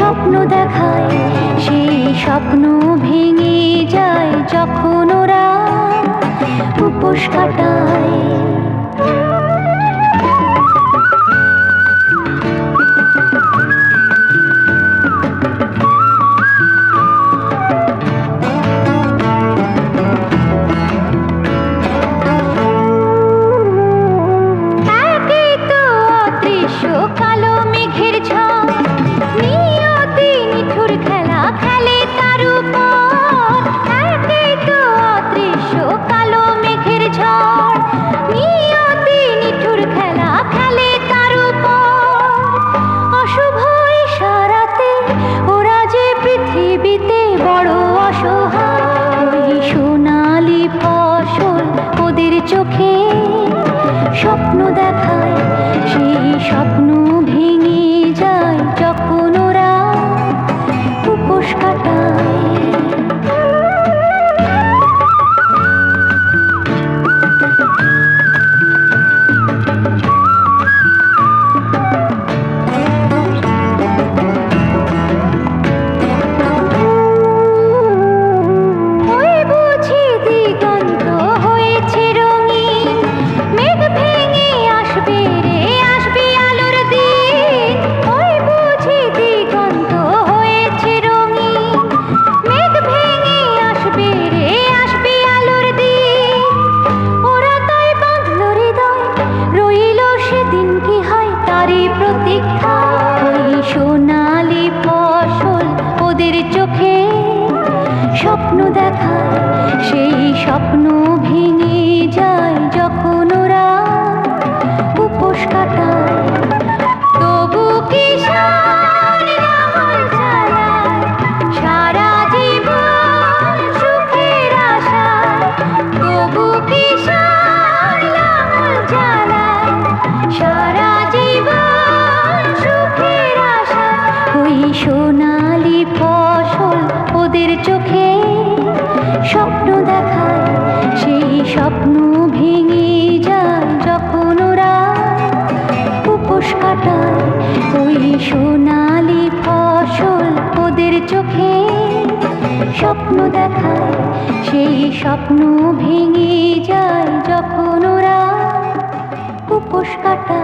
স্বপ্ন দেখায় সেই স্বপ্ন ভেঙে যায় যখন ওরা উপোস কাটায়। চোখে স্বপ্ন দেখ দেখায় সেই স্বপ্ন স্বপ্ন ভেঙে যায় যখন ওরা উপোস কাটায়। ওই সোনালি ফসল ওদের চোখে স্বপ্ন দেখায়। সেই স্বপ্ন ভেঙে যায় যখন ওরা উপোস কাটায়।